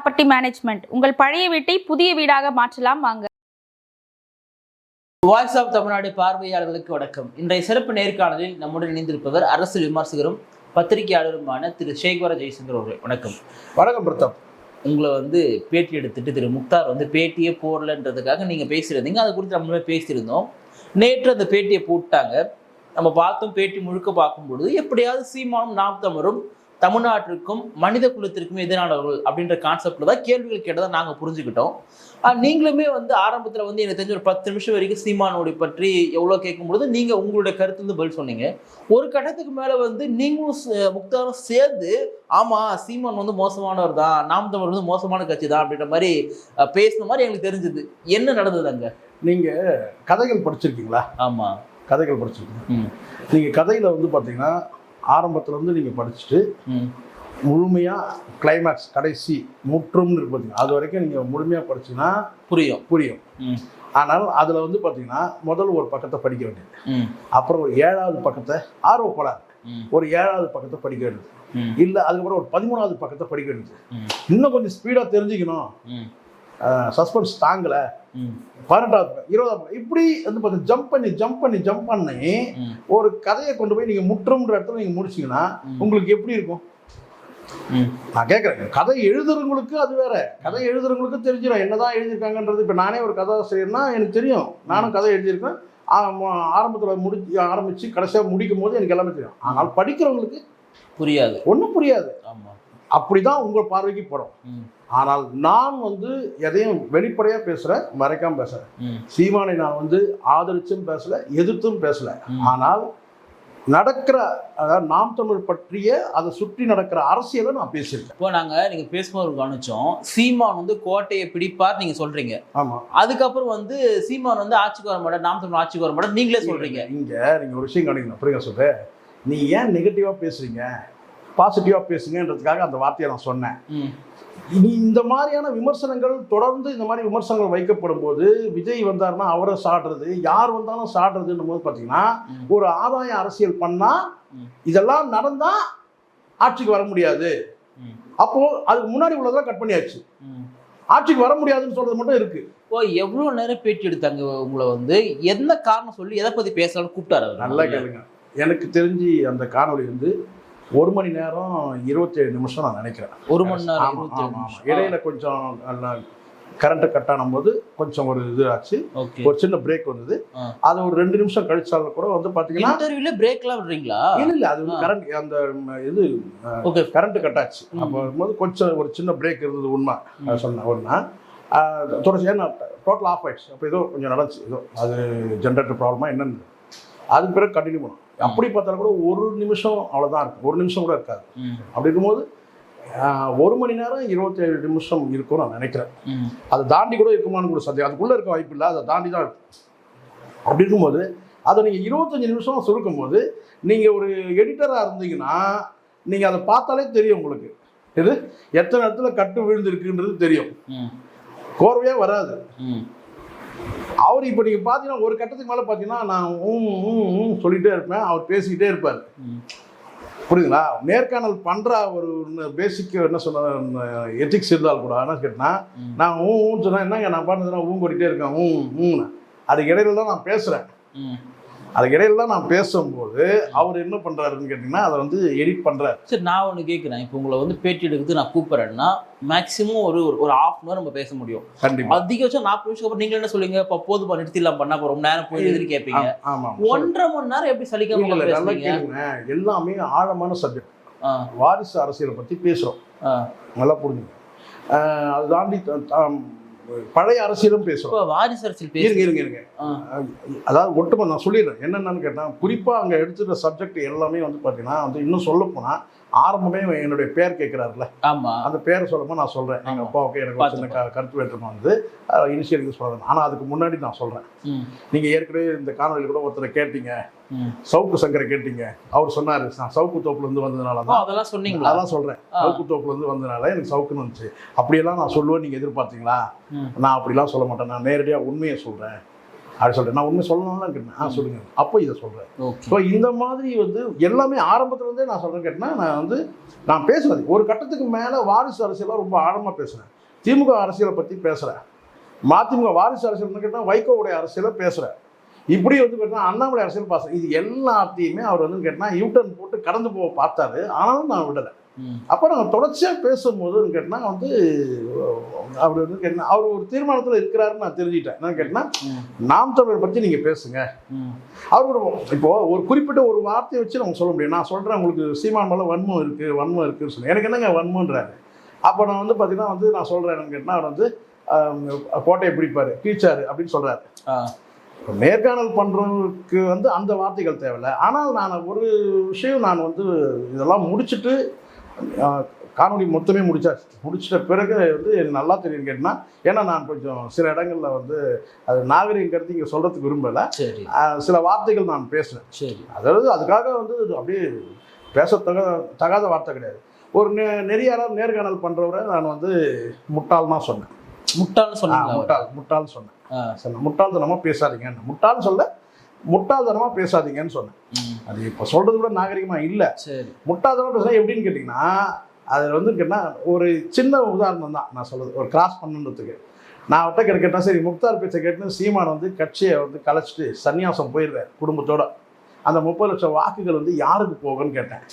Property management உங்கள் பழைய வீட்டை புதிய வீடாக மாற்றலாம் வாங்க. வாய்ஸ் ஆஃப் தமிழ்நாடு பார்வையாளர்களுக்கு வணக்கம். இன்றைய சிறப்பு நேர்காணலில் நம்முடன் இணைந்திருப்பவர் அரசு விமர்சகரும் பத்திரிகையாளருமான திரு சேகவர ஜெயசங்கர் அவர்கள். வணக்கம். வணக்கம் பிரதாப். உங்களை வந்து பேட்டி எடுத்துட்டு திரு முக்தார் வந்து பேட்டியே போடலன்றதுக்காக நீங்க பேசியிருந்தீங்க. அதை குறித்து நம்மளுமே பேசியிருந்தோம். நேற்று அந்த பேட்டியை போட்டாங்க. நம்ம பார்த்தோம் பேட்டி முழுக்க பார்க்கும்பொழுது எப்படியாவது சீமானும் நாம் தமிழும் தமிழ்நாட்டிற்கும் மனித குலத்திற்கும் எதிரானவர்கள் அப்படின்ற கான்செப்ட்ல தான் கேள்விகள் கேட்டதை நாங்கள் புரிஞ்சுக்கிட்டோம். நீங்களுமே வந்து ஆரம்பத்தில் வந்து எனக்கு தெரிஞ்ச ஒரு பத்து நிமிஷம் வரைக்கும் சீமானோட பற்றி எவ்வளோ கேட்கும்பொழுது நீங்கள் உங்களுடைய கருத்து வந்து பதில் சொன்னீங்க. ஒரு கட்டத்துக்கு மேலே வந்து நீங்களும் முக்தாரும் சேர்ந்து ஆமாம் சீமான் வந்து மோசமானவர் தான் நாம் தமிழ் வந்து மோசமான கட்சி தான் அப்படின்ற மாதிரி பேசின மாதிரி எங்களுக்கு தெரிஞ்சது. என்ன நடந்தது அங்க? நீங்க கதைகள் படிச்சிருக்கீங்களா? ஆமா. கதைகள் படிச்சிருக்கீங்க. ம். நீங்க கதையில வந்து பாத்தீங்கன்னா ஆரம்பத்துல இருந்து நீங்க படிச்சுட்டு ம். முழுமையா கிளைமேக்ஸ் கடைசி முற்றும்னு இருக்கு அது வரைக்கும் நீங்க முழுமையா படிச்சீங்கன்னா புரியும். புரியும். ஆனால் அதுல வந்து பாத்தீங்கன்னா முதல் ஒரு பக்கத்தை படிக்க வேண்டியது. அப்புறம் ஒரு ஏழாவது பக்கத்தை ஆர்வப்படாது ஒரு ஏழாவது பக்கத்தை படிக்க வேண்டியது. இல்ல அதுக்கப்புறம் ஒரு பதிமூணாவது பக்கத்தை படிக்க வேண்டியது. இன்னும் கொஞ்சம் ஸ்பீடா தெரிஞ்சுக்கணும். சஸ்பென்ஸ் தாங்கல. பதினெட்டாவது பக்கம், இருபதாவது. இப்படி வந்து பார்த்தீங்கன்னா ஜம்ப் பண்ணி ஜம்ப் பண்ணி ஜம்ப் பண்ணி ஒரு கதையை கொண்டு போய் நீங்க முற்றும்ன்ற இடத்துல நீங்க முடிச்சீங்கன்னா. உங்களுக்கு எப்படி இருக்கும்? நான் கேட்குறேன் கதை எழுதுறவங்களுக்கு அது வேற. கதை எழுதுறவங்களுக்கு தெரிஞ்சிடும் என்னதான் எழுதியிருக்காங்கன்றது. இப்போ நானே ஒரு கதாசிரியர்னா எனக்கு தெரியும். நானும் கதை எழுதியிருக்கேன். ஆரம்பத்தில் முடிச்சு ஆரம்பிச்சு கடைசியாக முடிக்கும் போது எனக்கு எல்லாமே தெரியும். ஆனால் படிக்கிறவங்களுக்கு புரியாது. ஒன்றும் புரியாது. ஆமா. அப்படிதான் உங்கள் பார்வைக்கு படும். ஆனால் நான் வந்து எதையும் வெளிப்படையாக பேசுகிறேன் மறைக்காம பேசுகிறேன் சீமானை நான் வந்து ஆதரிச்சும் பேசல எதிர்த்தும் பேசல. ஆனால் நடக்கிற அதாவது நாம் தமிழ் பற்றிய அதை சுற்றி நடக்கிற அரசியலை நான் பேசியிருக்கேன். இப்போ நாங்க நீங்க பேசும்போது கவனிச்சோம் சீமான் வந்து கோட்டையை பிடிப்பார் நீங்க சொல்றீங்க. ஆமா. அதுக்கப்புறம் வந்து சீமான் வந்து ஆட்சிக்கு வர மாட்டார் நாம் தமிழ் ஆட்சிக்கு வர மாட்டார் நீங்களே சொல்றீங்க. இங்க நீங்க ஒரு விஷயம் கவனிக்கணும் புரியுங்க சொல்ற. நீ ஏன் நெகட்டிவா பேசுறீங்க? பாசிட்டிவா பேசுங்கன்றதுக்காக அந்த வார்த்தையை நான் சொன்னேன். இந்த மாதிரியான விமர்சனங்கள் தொடர்ந்து இந்த மாதிரி விமர்சனங்கள் வைக்கப்படும் போது விஜய் வந்தாருன்னா அவரை சாடுறது யார் வந்தாலும் சாடுறதுன்னும் போது பார்த்தீங்கன்னா. ஒரு ஆதாய அரசியல் பண்ணா. இதெல்லாம் நடந்தா ஆட்சிக்கு வர முடியாது. அப்போ அதுக்கு முன்னாடி உள்ளதெல்லாம் கட் பண்ணியாச்சு. ஆட்சிக்கு வர முடியாதுன்னு சொல்றது மட்டும் இருக்கு. ஓ எவ்வளவு நேரம் பேட்டி எடுத்தாங்க உங்களை வந்து? என்ன காரணம் சொல்லி எதை பத்தி பேசலாம்னு கூப்பிட்டாரு நல்லா கேளுங்க. எனக்கு தெரிஞ்சு அந்த காணொளி வந்து ஒரு மணி நேரம் இருபத்தேழு நிமிஷம் நான் நினைக்கிறேன். ஒரு மணி நேரம். இடையில கொஞ்சம் கரண்ட் கட் ஆனும் போது கொஞ்சம் ஒரு இது ஆச்சு ஒரு சின்ன பிரேக் வந்தது. அது ஒரு ரெண்டு நிமிஷம் கழிச்சாலும் கூட வந்து பாத்தீங்கன்னா இன்டர்வியூல பிரேக் எல்லாம் விடுறீங்களா? இல்ல இல்ல. அது. கரண்ட் அந்த இது ஓகே. கரண்ட் கட் ஆச்சு. அப்போ வரும்போது கொஞ்சம் ஒரு சின்ன பிரேக் இருந்தது உண்மை. ம். அது சொன்னேன் ஒன்றா தொடர்ச்சி ஏன்னா டோட்டல் ஆஃப் ஆயிடுச்சு. அப்போ ஏதோ கொஞ்சம் நடந்துச்சு. ஏதோ அது ஜென்ரேட்டர் ப்ராப்ளமா என்னன்னு. அதுக்கு பிறகு கண்டினியூ பண்ணும் அப்படி பார்த்தாலும் கூட ஒரு நிமிஷம் அவ்வளோதான் இருக்கும். ஒரு நிமிஷம் கூட இருக்காது. அப்படி இருக்கும்போது ஒரு மணி நேரம் இருபத்தேழு நிமிஷம் இருக்கும் நான் நினைக்கிறேன். அதை தாண்டி கூட இருக்குமான்னு கூட சந்தேகம். அதுக்குள்ளே இருக்க வாய்ப்பு இல்லை. அதை தாண்டி தான் இருக்கும். அப்படி இருக்கும்போது அதை நீங்கள் இருபத்தஞ்சு நிமிஷம் சுருக்கும் போது நீங்கள் ஒரு எடிட்டராக இருந்தீங்கன்னா நீங்கள் அதை பார்த்தாலே தெரியும் உங்களுக்கு. இது எத்தனை இடத்துல கட்டு விழுந்திருக்குன்றது தெரியும். கோர்வையாக வராது. அவர் இப்போ நீங்கள் பார்த்தீங்கன்னா ஒரு கட்டத்துக்கு மேலே பார்த்தீங்கன்னா நான் ஊம் சொல்லிகிட்டே இருப்பேன். அவர் பேசிக்கிட்டே இருப்பார். புரியுதுங்களா? நேர்காணல் பண்ணுற ஒரு பேசிக் என்ன சொன்ன எத்திக்ஸ் இருந்தால் கூட என்ன கேட்டேன்னா ம். நான் ஊன்னு சொன்னா என்னங்க நான் ஊன் கொட்டிகிட்டே இருக்கேன் ஊ ஊன்னு அதுக்கு இடையில தான் நான் பேசுகிறேன் அதுக்கு இடையில தான் நான் பேசும்போது அவர் என்ன பண்ணுறாருன்னு கேட்டிங்கன்னா அதை வந்து எடிட் பண்ணுறாரு சரி நான் ஒன்று கேட்குறேன் இப்போ உங்களை வந்து பேட்டி எடுக்கிறது நான் கூப்பிட்றேன்னா மேக்ஸிமம் ஒரு ஒரு- ஹாஃப் அன் நம்ம பேச முடியும். கண்டிப்பாக அதிகபட்சம் நாற்பது நிமிஷம் அப்புறம் நீங்க என்ன சொல்லுங்க இப்போ போதுமா நிறுத்திடலாம் பண்ணா ரொம்ப நேரம் போய் எதிர்த்து கேட்பீங்க ஆமாம் ஒன்றரை மணி நேரம் எப்படி சலிக்காம பேசுறீங்க? கேளுங்க. எல்லாமே ஆழமான சப்ஜெக்ட் வாரிசு அரசியலை பற்றி பேசுகிறோம். நல்லா புரிஞ்சுங்க. அது தாண்டி பழைய அரசியலும் பேசுகிறோம் இப்போ வாரிசு அரசியல் இருங்க இருங்க இருங்க. அதாவது ஒட்டுமொத்த நான் சொல்லிடுறேன். என்னென்னு கேட்டால் குறிப்பாக அங்கே எடுத்துகிற சப்ஜெக்ட் எல்லாமே வந்து பார்த்தீங்கன்னா வந்து இன்னும் சொல்ல போனால் ஆரம்பமே என்னுடைய பேர் கேட்குறாருல ஆமா. அந்த பேரை சொல்லும்போது நான் சொல்கிறேன் எங்கள். அப்பாவுக்கு எனக்கு சின்ன க கருத்து வேற்றுமை வந்து இனிஷியல் யூஸ் பண்ணுறேன் ஆனால் அதுக்கு முன்னாடி நான் சொல்கிறேன் நீங்கள் ஏற்கனவே இந்த காணொலியில் கூட ஒருத்தரை கேட்டீங்க. சவுக்கு சங்கரை கேட்டீங்க. அவர் சொன்னார் நான் சவுக்கு தோப்புலேருந்து வந்ததுனால தான். அதெல்லாம் சொன்னீங்களா? அதான் சொல்கிறேன். சவுக்கு தோப்புலேருந்து வந்ததுனால எனக்கு சவுக்குன்னு வந்துச்சு. அப்படியெல்லாம் நான் சொல்லுவேன் நீங்கள் எதிர்பார்த்தீங்களா. நான் அப்படிலாம் சொல்ல மாட்டேன். நான் நேரடியாக உண்மையை சொல்கிறேன் அப்படி சொல்கிறேன் நான் உண்மை சொல்லணும்னு கேட்டேன். ஆ சொல்லுங்க. அப்போ இதை சொல்கிறேன் ஸோ இந்த மாதிரி வந்து எல்லாமே ஆரம்பத்துல இருந்தே நான் சொல்கிறேன் கேட்டேன்னா நான் வந்து நான் பேசுனது ஒரு கட்டத்துக்கு மேலே வாரிசு அரசியலாக ரொம்ப ஆழமாக பேசுகிறேன் திமுக அரசியலை பற்றி பேசுகிறேன் மதிமுக வாரிசு அரசியல்னு கேட்டால் வைகோவுடைய அரசியலை பேசுகிறேன் இப்படி வந்து கேட்டால் அண்ணாமலை அரசியல் பேசுகிறேன் இது எல்லாத்தையுமே அவர் வந்து கேட்டால் யூட்டன் போட்டு கடந்து போக பார்த்தாரு. ஆனாலும் நான் விடலை. அப்போ நாங்கள் தொடர்ச்சியாக பேசும்போதுன்னு கேட்டால் வந்து அவர் வந்து கேட்டால் அவர் ஒரு தீர்மானத்தில் இருக்கிறாருன்னு நான் தெரிஞ்சுக்கிட்டேன். என்ன கேட்டால் நாம் தமிழர் பற்றி நீங்கள் பேசுங்க. அவர் ஒரு இப்போ ஒரு குறிப்பிட்ட ஒரு வார்த்தையை வச்சு நம்ம சொல்ல முடியும். நான் சொல்கிறேன் உங்களுக்கு சீமான் மேலே வன்மம் இருக்குது வன்மம் இருக்குன்னு சொல்லி எனக்கு என்னங்க வன்மன்றாரு? அப்போ நான் வந்து பார்த்தீங்கன்னா வந்து நான் சொல்கிறேன் என்னன்னு கேட்டால் அவர் வந்து கோட்டையை பிடிப்பார் கீழ்ச்சாரு அப்படின்னு சொல்கிறாரு நேர்காணல் பண்ணுறவங்களுக்கு வந்து அந்த வார்த்தைகள் தேவையில்லை. ஆனால் நான் ஒரு விஷயம் நான் வந்து இதெல்லாம் முடிச்சுட்டு ஆ, காணொளி மொத்தமே முடிச்சாச்சு. முடிச்சிட்ட பிறகு வந்து எனக்கு நல்லா தெரியும் கேட்டினா ஏன்னா நான் கொஞ்சம் சில இடங்களில் வந்து அது நாகரிகம் கருத்து இங்கே சொல்கிறதுக்கு விரும்பலை. சரி. சில வார்த்தைகள் நான் பேசுனேன் சரி. அதாவது அதுக்காக வந்து அப்படியே பேசத்தக தகாத வார்த்தை கிடையாது. ஒரு நெ நெறியாளர் நேர்காணல் பண்ணுறவரை நான் வந்து முட்டாள் தான் சொன்னேன். முட்டாள்னு அவர்? முட்டாள் முட்டாள் சொன்னேன். சொன்னேன். முட்டாள்தனமாக பேசாதீங்கன்னு. முட்டாள்னு சொல்ல முட்டாள்தனமாக பேசாதீங்கன்னு சொன்னேன். அது இப்போ சொல்கிறது கூட நாகரிகமாக இல்லை. முட்டாள்தனமாக பேசுனா எப்படின்னு கேட்டிங்கன்னா அதில் வந்து கேட்டால் ஒரு சின்ன உதாரணம் தான் நான் சொல்கிறது ஒரு கிராஸ் பண்ணுன்றதுக்கு நான் கேட்ட கேட்டேன் சரி முக்தார் பேச்சை கேட்டு சீமான் வந்து கட்சியை வந்து கலைச்சிட்டு சன்னியாசம் போயிடுறார் குடும்பத்தோட. அந்த முப்பது லட்சம் வாக்குகள் வந்து யாருக்கு போகும்னு கேட்டேன்.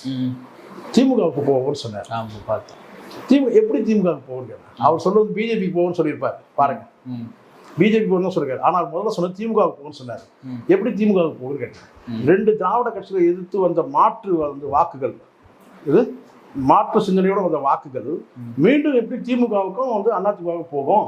திமுகவுக்கு போகும்னு சொன்னார். பார்த்தேன். திமுக எப்படி திமுகவுக்கு போகும்னு கேட்டேன். அவர் சொல்றது பிஜேபிக்கு போகும்னு சொல்லியிருப்பார். பாருங்க. பிஜேபி போகணும்னு சொல்லிருக்காரு. ஆனால் முதல்ல சொன்னது திமுகவுக்கு போகும்னு சொன்னார். எப்படி திமுகவுக்கு போகும்னு கேட்டேன். ரெண்டு திராவிட கட்சிகளை எதிர்த்து வந்த மாற்று வந்து வாக்குகள். இது மாற்று சிந்தனையோட வந்த வாக்குகள். மீண்டும் எப்படி திமுகவுக்கும் வந்து அதிமுகவுக்கு போகும்?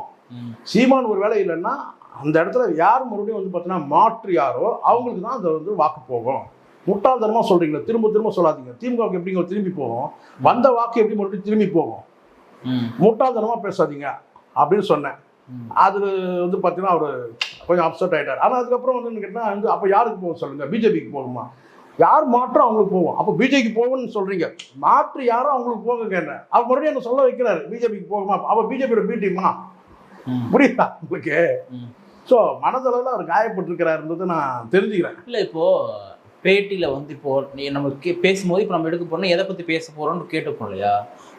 சீமான் ஒரு வேலை இல்லைன்னா அந்த இடத்துல யார் மறுபடியும் வந்து பார்த்தீங்கன்னா மாற்று யாரோ அவங்களுக்கு தான் அந்த வந்து வாக்கு போகும். முட்டாள்தனமாக சொல்றீங்களா திரும்ப திரும்ப சொல்லாதீங்க. திமுகவுக்கு எப்படிங்க திரும்பி போகும்? வந்த வாக்கு எப்படி மறுபடியும் திரும்பி போகும்? முட்டாள்தனமாக பேசாதீங்க அப்படின்னு சொன்னேன். அது வந்து பார்த்தீங்கன்னா அவர் கொஞ்சம் அப்செட் ஆயிட்டார். ஆனால் அதுக்கப்புறம் வந்து கேட்டால் வந்து அப்போ யாருக்கு போகும் சொல்லுங்க? பிஜேபிக்கு போகுமா யார் மாற்றம் அவங்களுக்கு போகும் அப்போ பிஜேபிக்கு போகும்னு சொல்றீங்க. மாற்று யாரும் அவங்களுக்கு போக கேட்டேன். அவர் மறுபடியும் என்ன சொல்ல வைக்கிறாரு? பிஜேபிக்கு போகுமா அப்போ பிஜேபியோட பி டீமா ம். புரியுதா உங்களுக்கு. ஸோ மனதளவில் அவர் காயப்பட்டிருக்கிறாருன்றது நான் தெரிஞ்சுக்கிறேன். இல்லை இப்போ பேட்டியில வந்து இப்போ நீ நம்ம கே பேசும்போது இப்போ நம்ம எடுக்க போறோம் எதை பத்தி பேச போறோம்னு கேட்டுப்போம் இல்லையா?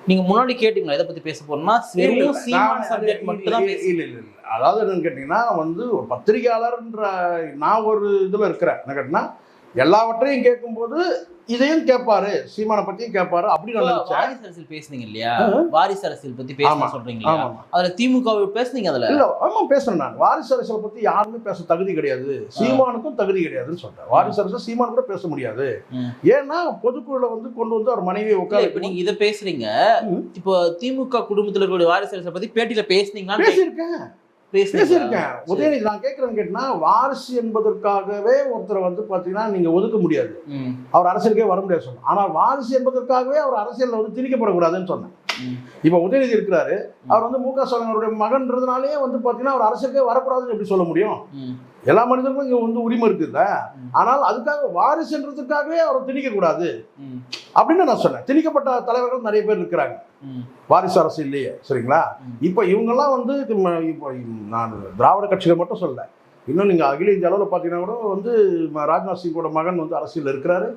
நீங்க முன்னாடி கேட்டீங்களா எதை பத்தி பேச போறோம்னா வெறும் சீமான சப்ஜெக்ட் மட்டும் தான் இல்லை இல்லை. அதாவது என்னன்னு கேட்டிங்கன்னா வந்து ஒரு பத்திரிகையாளர்ன்ற நான் ஒரு இதில் இருக்கிறேன். என்ன கேட்டிங்கன்னா எல்லாவற்றையும் கேட்கும்போது இதையும் கேட்பாரு சீமானை பற்றியும் கேட்பாரு அப்படின்னு வாரிசு அரசியல் பேசுனீங்க இல்லையா. வாரிசு அரசியல் பத்தி பேச. சொல்றீங்க அதுல திமுக பேசுனீங்க அதுல? இல்ல ஆமா பேசுறேன் நான். வாரிசு அரசியலை பத்தி யாருமே பேச தகுதி கிடையாது. சீமானுக்கும் தகுதி கிடையாதுன்னு சொல்றேன். வாரிசு அரசியல் சீமான் கூட பேச முடியாது. ஏன்னா பொதுக்குழுல வந்து கொண்டு வந்து அவர் மனைவியை உட்கார இப்ப நீங்க இத பேசுறீங்க. இப்போ திமுக குடும்பத்துல இருக்கக்கூடிய வாரிசு அரசியல் பத்தி பேட்டியில பேசுனீங்களான்னு கே- பேசியிருக்கேன்? பேசியிருக்கேன். உதயநிதி நான் கேட்கறேன்னு கேட்டினா வாரிசு என்பதற்காகவே ஒருத்தரை வந்து பாத்தீங்கன்னா நீங்க ஒதுக்க முடியாது. அவர் அரசியலுக்கே வர முடியாது சொன்னேன் ஆனால் வாரிசு என்பதற்காகவே அவர் அரசியல்ல வந்து திணிக்கப்படக்கூடாதுன்னு சொன்னேன் இப்போ உதயநிதி இருக்கிறாரு. அவர் வந்து மு க ஸ்டாலின் அவருடைய மகன்றதுனாலே வந்து பாத்தீங்கன்னா அவர் அரசியலுக்கே வரக்கூடாதுன்னு எப்படி சொல்ல முடியும்? எல்லா மனிதர்களுக்கும் இங்க வந்து உரிமை இருக்குல்ல. ஆனால் அதுக்காக வாரிசுன்றதுக்காகவே அவரை திணிக்க கூடாது ம், அப்படின்னு நான் சொன்னேன். திணிக்கப்பட்ட தலைவர்கள் நிறைய பேர் இருக்கிறாங்க. வாரிசு அரசு இல்லையே சரிங்களா. இப்போ இவங்கெல்லாம் வந்து இப்போ நான் திராவிட கட்சிகள் மட்டும் சொல்லல. இன்னும் நீங்க அகில இந்திய அளவில் பார்த்தீங்கன்னா கூட வந்து ராஜ்நாத் சிங்கோட மகன் வந்து அரசியல் இருக்கிறாரு.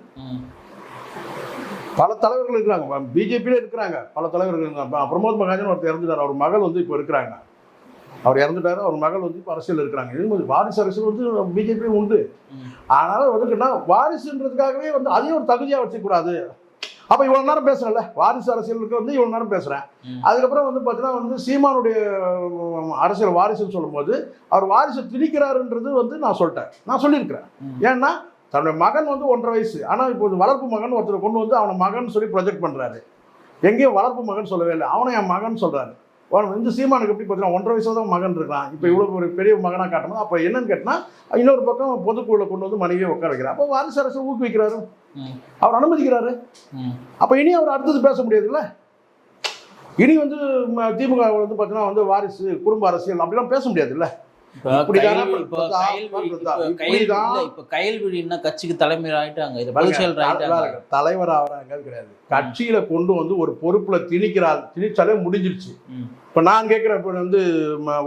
பல தலைவர்கள் இருக்கிறாங்க. பிஜேபியில இருக்கிறாங்க. பல தலைவர்கள் இருக்காங்க. பிரமோத் மகாஜன் ஒருத்தர் இறந்துட்டார். அவர் மகள் வந்து இப்போ இருக்கிறாங்க. அவர் இறந்துட்டாரு. அவர் மகள் வந்து இப்போ அரசியல் இருக்கிறாங்க. இது மாதிரி வாரிசு அரசியல் வந்து பிஜேபி உண்டு. அதனால வந்து கேட்டா வாரிசுன்றதுக்காகவே வந்து அதையும் ஒரு தகுதியாக வச்சுக்கூடாது அப்போ இவ்வளோ நேரம் பேசுறேன்ல? வாரிசு அரசியலுக்கு வந்து இவ்வளோ நேரம் பேசுகிறேன் ம். அதுக்கப்புறம் வந்து பார்த்தீங்கன்னா வந்து சீமானுடைய அரசியல் வாரிசுன்னு சொல்லும்போது அவர் வாரிசு திணிக்கிறாருன்றது வந்து நான் சொல்லிட்டேன். நான் சொல்லியிருக்கிறேன். ஏன்னா தன்னுடைய மகன் வந்து ஒன்றரை வயசு. ஆனால் இப்போ வளர்ப்பு மகன் ஒருத்தர் கொண்டு வந்து அவனை மகன் சொல்லி ப்ரொஜெக்ட் பண்ணுறாரு எங்கேயும் வளர்ப்பு மகன் சொல்லவே இல்லை. அவனை என் மகன் சொல்கிறாரு இந்த சீமானுக்கு எப்படி பார்த்தீங்கன்னா ஒன்றரை வயசுல தான் மகன் இருக்கான் இப்போ இவ்வளோ ஒரு பெரிய மகனாக காட்டணும். அப்போ என்னன்னு கேட்டால் இன்னொரு பக்கம் பொதுக்குழுல கொண்டு வந்து மனைவியை உட்கார வைக்கிறார். அப்போ வாரிசு அரசு ஊக்குவிக்கிறாரு. அவர் அனுமதிக்கிறாரு. அப்போ இனி அவர் அடுத்தது பேச முடியாதுல்ல? இனி வந்து திமுக வந்து பார்த்தீங்கன்னா வந்து வாரிசு குடும்ப அரசியல் அப்படிலாம் பேச முடியாதுல்ல? இப்ப கயல்விழின்னா கட்சிக்கு தலைமை ஆயிட்டாங்க. இது பாருங்க, தலைவர் ஆகிறாங்க கிடையாது. கட்சியில கொண்டு வந்து ஒரு பொறுப்புல திணிக்கிறார் திணிச்சாலே முடிஞ்சிருச்சு. இப்ப நான் கேட்கிறேன் இப்ப வந்து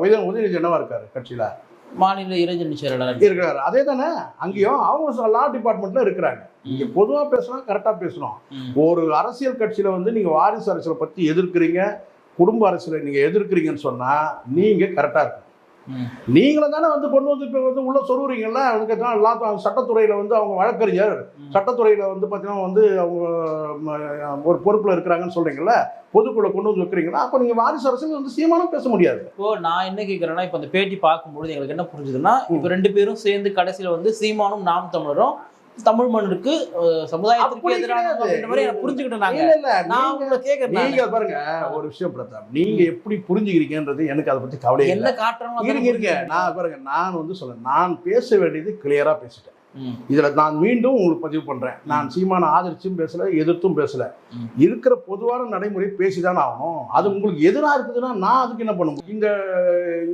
உதயநிதி என்னவா இருக்காரு கட்சியில? மாநில இளைஞர் செயலாளர் இருக்கிறாரு. அதே தானே அங்கேயும் அவங்க லா டிபார்ட்மெண்ட்ல இருக்கிறாங்க. இங்க பொதுவா பேசணும் கரெக்டா பேசணும். ஒரு அரசியல் கட்சியில வந்து நீங்க வாரிசு அரசியலை பத்தி எதிர்க்கிறீங்க குடும்ப அரசியலை நீங்க எதிர்க்கிறீங்கன்னு சொன்னா நீங்க கரெக்டா இருக்கணும். ம். நீங்களும் தானே வந்து கொண்டு வந்து இப்போ வந்து உள்ள சொல்லுறீங்கல்ல அதுக்கு தான் எல்லாத்தையும் சட்டத்துறையில வந்து அவங்க வழக்கறிஞர். சட்டத்துறையில வந்து பார்த்தீங்கன்னா வந்து அவங்க ஒரு பொறுப்புல இருக்கிறாங்கன்னு சொல்றீங்கல்ல? பொதுக்குள்ள கொண்டு வந்து வைக்கிறீங்களா? அப்போ நீங்க வாரிசு அரசியல் வந்து சீமானம் பேச முடியாது. இப்போ நான் என்ன கேட்குறேன்னா இப்போ அந்த பேட்டி பார்க்கும்பொழுது எங்களுக்கு என்ன புரிஞ்சுதுன்னா இப்போ ரெண்டு பேரும் சேர்ந்து கடைசியில வந்து சீமானும் நாம் தமிழரும் தமிழ் மண்ணுக்கு அப்படி எதிரான புரிஞ்சுக்கிட்டேன் நாங்க பாருங்க ஒரு விஷயம் பிரதாப். நீங்க எப்படி புரிஞ்சுக்கிறீங்கன்றது எனக்கு அதை பத்தி கவலை என்ன காட்டுறோம் இருங்க இருங்க. நான் பாருங்க நான் வந்து சொல்றேன். நான் பேச வேண்டியது கிளியரா பேசிட்டேன். இதுல நான் மீண்டும் உங்களுக்கு பதிவு பண்றேன். நான் சீமான ஆதரிச்சும் பேசல எதிர்த்தும் பேசல. இருக்கிற பொதுவான நடைமுறை பேசிதான் ஆகணும். அது உங்களுக்கு எதிரா இருக்குதுன்னா நான் அதுக்கு என்ன பண்ண முடியும்? இந்த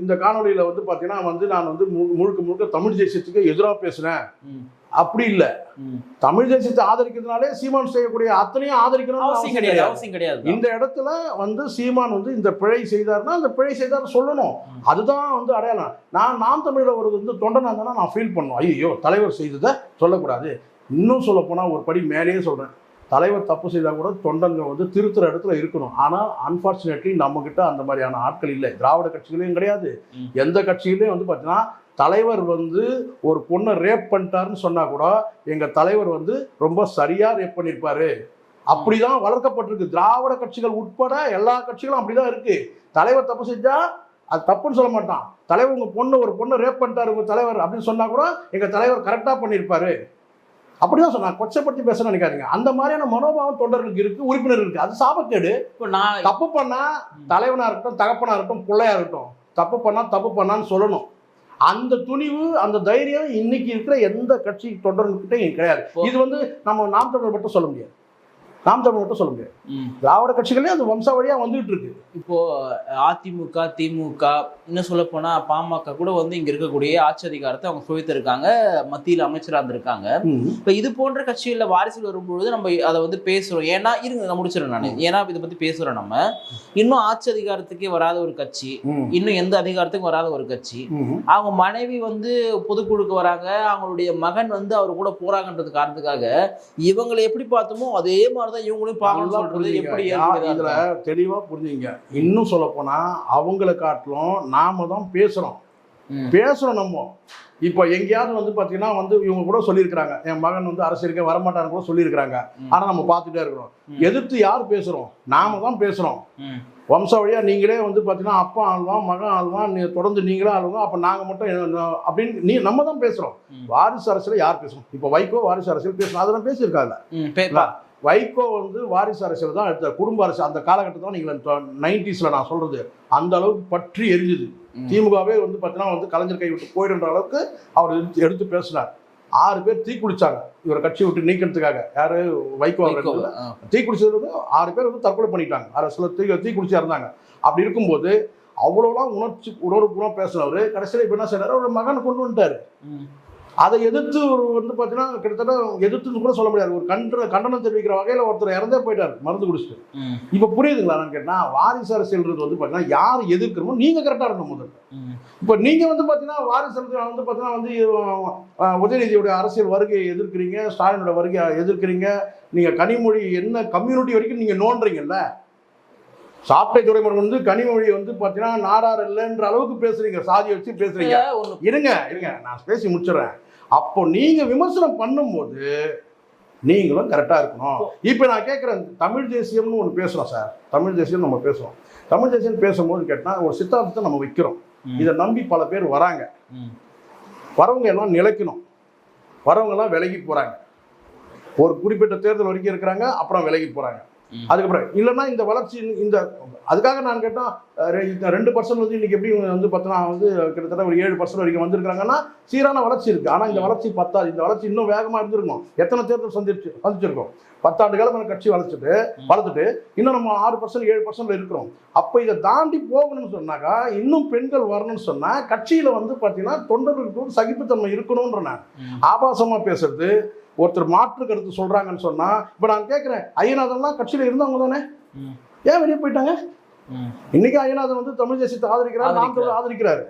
இந்த காணொளியில வந்து பாத்தீங்கன்னா வந்து நான் வந்து முழுக்க முழுக்க தமிழ் தேசியத்துக்கு எதிராக பேசுறேன். அப்படி இல்ல. தமிழ் தேசியத்தை ஆதரிக்கிறதுனாலே சீமான் செய்யக்கூடிய அத்தனையும் ஆதரிக்கணும்னு அவசியம் கிடையாது அவசியம் கிடையாது இந்த இடத்துல வந்து சீமான் வந்து இந்த பிழை செய்தார்னா அந்த பிழை செய்தார் சொல்லணும். அதுதான் வந்து அடையாளம். நான் நாம் தமிழில் ஒரு வந்து தொண்டனா இருந்தா நான் ஃபீல் பண்ணும் ஐயோ தலைவர் செய்ததை சொல்லக்கூடாது. இன்னும் சொல்ல போனா ஒரு படி மேலேயே சொல்றேன். தலைவர் தப்பு செய்தால் கூட தொண்டங்க வந்து திருத்துற இடத்துல இருக்கணும். ஆனால் அன்ஃபார்ச்சுனேட்லி நம்மக்கிட்ட அந்த மாதிரியான ஆட்கள் இல்லை. திராவிட கட்சிகளையும் கிடையாது. எந்த கட்சியிலையும் வந்து பார்த்தீங்கன்னா தலைவர் வந்து ஒரு பொண்ணை ரேப் பண்ணிட்டாருன்னு சொன்னா கூட எங்க தலைவர் வந்து ரொம்ப சரியா ரேப் பண்ணியிருப்பாரு அப்படிதான் வளர்க்கப்பட்டிருக்கு. திராவிட கட்சிகள் உட்பட எல்லா கட்சிகளும் அப்படிதான் இருக்கு. தலைவர் தப்பு செஞ்சா அது தப்புன்னு சொல்ல மாட்டான். தலைவர் உங்க பொண்ணு ஒரு பொண்ணை ரேப் பண்ணிட்டாரு உங்க தலைவர் அப்படின்னு சொன்னா கூட எங்க தலைவர் கரெக்டா பண்ணியிருப்பாரு அப்படிதான் சொன்னாங்க. கொச்சப்படுத்தி பேச நினைக்காதீங்க. அந்த மாதிரியான மனோபாவம் தொண்டர்களுக்கு இருக்கு உறுப்பினர் இருக்கு. அது சாபக்கேடு. இப்போ நான் தப்பு பண்ணா தலைவனா இருக்கட்டும் தகப்பனா இருக்கட்டும் பிள்ளையா இருக்கட்டும் தப்பு பண்ணா தப்பு பண்ணான்னு சொல்லணும். அந்த துணிவு அந்த தைரியம் இன்னைக்கு இருக்கிற எந்த கட்சி தொண்டர்கிட்ட கிடையாது. இது வந்து நம்ம நாம் தமிழர் மட்டும் சொல்ல முடியாது. நாம் மட்டும் சொல்ல முடியாது. திராவிட கட்சிகளே அது வம்சா வழியா வந்துட்டு இருக்கு இப்போ அதிமுக திமுக இன்னும் சொல்ல போனா பாமக கூட வந்து இங்க இருக்கக்கூடிய ஆட்சி அதிகாரத்தை அவங்க சுவைத்திருக்காங்க மத்தியில் அமைச்சரா இருந்திருக்காங்க. இப்ப இது போன்ற கட்சிகள்ல வாரிசுகள் வரும்பொழுது நம்ம அதை வந்து பேசுறோம். ஏன்னா இருங்க நான் முடிச்சிடறேன் நான். ஏன்னா இதை பத்தி பேசுறோம் நம்ம. இன்னும் ஆட்சி அதிகாரத்துக்கே வராத ஒரு கட்சி. இன்னும் எந்த அதிகாரத்துக்கும் வராத ஒரு கட்சி. அவங்க மனைவி வந்து பொதுக்குழுக்கு வராங்க. அவங்களுடைய மகன் வந்து அவர் கூட போறாங்கன்றது காரணத்துக்காக இவங்களை எப்படி பார்த்தோமோ அதே மாதிரிதான் இவங்களையும் பார்க்கணும்னு நல்லா சொல்றது. எப்படி இதுல? தெளிவா புரிஞ்சுங்க இன்னும் சொல்ல போனா அவங்கள காட்டிலும் நாம தான் பேசுறோம் ம். பேசுறோம் நம்ம இப்போ எங்கேயாவது வந்து பாத்தீங்கன்னா வந்து இவங்க கூட சொல்லியிருக்கிறாங்க என் மகன் வந்து அரசியலுக்கே வரமாட்டான்னு கூட சொல்லியிருக்கிறாங்க ம். ஆனா நம்ம பார்த்துட்டே இருக்கிறோம். எதிர்த்து யார் பேசுறோம் நாம தான் பேசுறோம் ம். வம்ச வழியா நீங்களே வந்து பாத்தீங்கன்னா அப்பா ஆள்வான் மகன் ஆள்வான் நீ தொடர்ந்து நீங்களே ஆளுங்க அப்ப நாங்க மட்டும் அப்படின்னு நீ நம்ம தான் பேசுறோம் ம். வாரிசு அரசியல யார் பேசணும் இப்போ வைகோ வாரிசு அரசியல் பேசணும் அதெல்லாம் பேசியிருக்காங்க வைகோ வந்து வாரிசு அரசியல் தான் எடுத்த குடும்ப அரசு அந்த காலகட்டத்தில் நீங்கள் நைன்டிஸில் நான் சொல்றது அந்த அளவுக்கு பற்றி எரிஞ்சுது. திமுகவே வந்து பார்த்தீங்கன்னா வந்து கலைஞர் கை விட்டு போயிடுன்ற அளவுக்கு அவர் எடுத்து எடுத்து பேசினார். ஆறு பேர் தீக்குளிச்சாங்க இவரை கட்சி விட்டு நீக்கிறதுக்காக. யாரு? வைகோ. தீக்குளிச்சது வந்து ஆறு பேர் வந்து தற்கொலை பண்ணிட்டாங்க. ஆறு சில தீ தீக்குளிச்சா இருந்தாங்க. அப்படி இருக்கும்போது அவ்வளோலாம் உணர்ச்சி உணர்வுபூர்வம் பேசினவர் கடைசியில் இப்போ என்ன செய்யறாரு ஒரு மகனை கொண்டு வந்துட்டாரு. அதை எதிர்த்து வந்து பார்த்தீங்கன்னா கிட்டத்தட்ட எதிர்த்துன்னு கூட சொல்ல முடியாது. ஒரு கண்ட கண்டனம் தெரிவிக்கிற வகையில் ஒருத்தர் இறந்தே போயிட்டார் மருந்து குடிச்சிட்டு. இப்போ புரியுதுங்களா? நான் கேட்டா வாரிசு அரசியல்ன்றது வந்து பார்த்தீங்கன்னா யார் எதிர்க்கிறமோ நீங்கள் கரெக்டாக இருக்கணும் முதல்ல. இப்போ நீங்கள் வந்து பார்த்தீங்கன்னா வாரிசு அரசியல் வந்து பார்த்தீங்கன்னா வந்து அஹ், உதயநிதியோட அரசியல் வருகையை எதிர்க்கிறீங்க ஸ்டாலினோட வருகையை எதிர்க்கிறீங்க. நீங்கள் கனிமொழி என்ன கம்யூனிட்டி வரைக்கும் நீங்கள் நோண்டுறீங்கல்ல? சாப்பிட்டை துறைமுறை வந்து கனிமொழி வந்து பார்த்தீங்கன்னா நாடார் இல்லைன்ற அளவுக்கு பேசுறீங்க சாதியை வச்சு பேசுறீங்க. இருங்க இருங்க நான் பேசி முடிச்சிடுறேன். அப்போ நீங்க விமர்சனம் பண்ணும்போது நீங்களும் கரெக்டா இருக்கணும். இப்போ நான் கேட்குறேன் தமிழ் தேசியம்னு ஒன்று பேசுறோம் சார். தமிழ் தேசியம் நம்ம பேசுறோம். தமிழ் தேசியம் பேசும்போது கேட்டால் ஒரு சித்தாந்தத்தை நம்ம வைக்கிறோம். இதை நம்பி பல பேர் வராங்க. வரவங்க எல்லாம் நிலைக்கணும். வரவங்க எல்லாம் விலகி போறாங்க. ஒரு குறிப்பிட்ட தேர்தல் வரைக்கும் இருக்கிறாங்க அப்புறம் விலகி போறாங்க. ம். அதுக்கப்புறம் இல்லைன்னா இந்த வளர்ச்சி இந்த அதுக்காக நான் கேட்டா அஹ், ரெ- இந்த ரெண்டு பர்சன்ட் வந்து இன்னைக்கு எப்படி வந்து பார்த்தோன்னா வந்து கிட்டத்தட்ட ஒரு ஏழு பர்சன்ட் வரைக்கும் வந்திருக்காங்கன்னா சீரான வளர்ச்சி இருக்கு. ஆனா இந்த வளர்ச்சி பத்தாது. இந்த வளர்ச்சி இன்னும் வேகமா இருந்திருக்கும். எத்தனை தேர்தல் சந்திச்சு சந்திச்சிருக்கோம்? பத்தாண்டு காலம் கட்சி வளர்ச்சிட்டு வளர்த்துட்டு இன்னும் நம்ம ஆறு பர்சன்ட் ஏழு பர்சன்ட்ல இருக்கிறோம். அப்போ இதை தாண்டி போகணும்னு சொன்னாக்கா இன்னும் பெண்கள் வரணும்னு சொன்னா கட்சியில வந்து பார்த்தீங்கன்னா தொண்டர்களுக்கு சகிப்புத்தன்மை இருக்கணும்ன்ற நான் ம். ஆபாசமா பேசுறது ஒருத்தர் மாற்று கருத்து சொல்றாங்கன்னு சொன்னா இப்போ நான் கேட்கிறேன் ஐயநாதன்லாம் கட்சியில இருந்தவங்க தானே. ஏன் வெளியே போயிட்டாங்க. இன்னைக்கு ஐயநாதன் வந்து தமிழ் தேசியத்தை ஆதரிக்கிறார் நாம் ஆதரிக்கிறார். தமிழ் ஆதரிக்கிறாரு.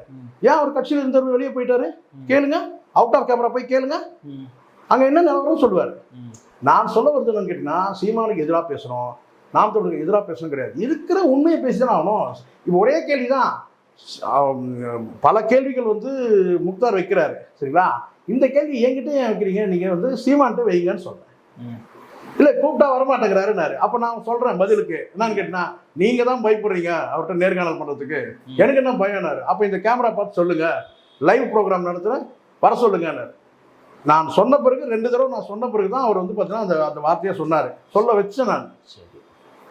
ஏன் அவர் கட்சியில் இருந்து வெளியே போயிட்டாரு? கேளுங்க. அவுட் ஆஃப் கேமரா போய் கேளுங்க. அங்கே என்ன நிலவரம் சொல்லுவார்? நான் சொல்ல வருது என்னன்னு கேட்டிங்கன்னா சீமானுக்கு எதிராக பேசுகிறோம் நாம் தமிழுக்கு எதிராக பேசணும் கிடையாது. இருக்கிற உண்மையை பேசி தான் ஆகணும். இப்போ ஒரே கேள்வி தான் பல கேள்விகள் வந்து முக்தார் வைக்கிறாரு. சரிங்களா? இந்த கேள்வி என்கிட்ட ஏன் வைக்கிறீங்க. நீங்கள் வந்து சீமான்ட்ட வைங்கன்னு சொல்கிறேன். இல்லை கூப்பிட்டா வரமாட்டேங்கிறாருன்னாரு. அப்போ நான் சொல்கிறேன் பதிலுக்கு. என்னன்னு கேட்டினா நீங்கள் தான் பயப்படுறீங்க அவர்கிட்ட நேர்காணல் பண்ணுறதுக்கு. எனக்கு என்ன பயம்னாரு? அப்போ இந்த கேமரா பார்த்து சொல்லுங்க. லைவ் ப்ரோக்ராம் நடத்துகிறேன் வர சொல்லுங்கன்னாரு. நான் சொன்ன பிறகு ரெண்டு தடவை நான் சொன்ன பிறகு தான் அவர் வந்து பார்த்தீங்கன்னா அந்த அந்த வார்த்தையை சொன்னார். சொல்ல வச்சேன் நான். சரி.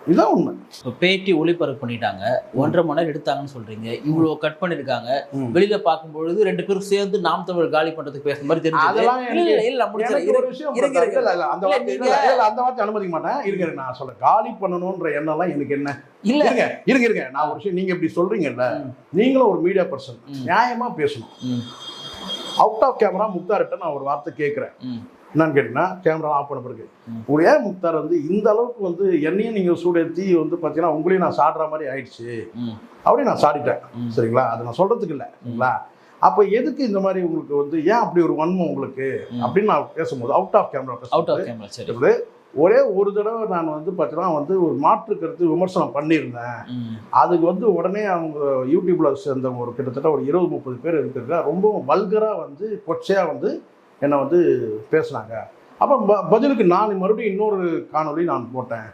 இதுதான் உண்மை. இப்போ பேட்டி ஒளிபரப்பு பண்ணிட்டாங்க. ஒன்றரை மணி நேரம் எடுத்தாங்கன்னு சொல்றீங்க. இவ்வளவு கட் பண்ணிருக்காங்க. வெளியில பார்க்கும்பொழுது ரெண்டு பேரும் சேர்ந்து நாம் தமிழ் காலி பண்றதுக்கு பேசுற மாதிரி இல்ல, அந்த வார்த்தை அனுமதிக்க மாட்டேன். இருங்க நான் சொல்ல காலி பண்ணணும்ன்ற எண்ணம்லாம் எனக்கு என்ன? இல்ல. இருங்க இருங்க நான் ஒரு விஷயம் நீங்க இப்படி சொல்றீங்கல்ல. நீங்களும் ஒரு மீடியா பர்சன். நியாயமா பேசணும். அவுட் ஆஃப் கேமரா முக்தார்கிட்ட நான் ஒரு வார்த்தை கேட்குறேன் என்னன்னு கேட்டீங்கன்னா கேமரா ஆஃப் பண்ண பிறகு. ஏன் முக்தார் வந்து இந்த அளவுக்கு வந்து என்னையும் நீங்க சூடேத்தி வந்து பார்த்தீங்கன்னா உங்களையும் நான் சாடுற மாதிரி ஆயிடுச்சு. ம், அப்படியே நான் சாடிட்டேன். சரிங்களா? அதை நான் சொல்றதுக்கு இல்லை சரிங்களா? அப்போ எதுக்கு இந்த மாதிரி உங்களுக்கு வந்து ஏன் அப்படி ஒரு வன்மம் உங்களுக்கு. அப்படின்னு நான் பேசும்போது out of camera out of camera ஒரே ஒரு தடவை நான் வந்து பார்த்தீங்கன்னா வந்து ஒரு மாற்று கருத்து விமர்சனம் பண்ணியிருந்தேன். அதுக்கு வந்து உடனே அவங்க யூடியூப்ல சேர்ந்த ஒரு கிட்டத்தட்ட ஒரு இருபது முப்பது பேர் இருக்கிறத ரொம்பவும் வல்கராக வந்து கொச்சையாக வந்து என்னை வந்து பேசுனாங்க. அப்போ ப பதிலுக்கு நான் மறுபடியும் இன்னொரு காணொளி நான் போட்டேன்.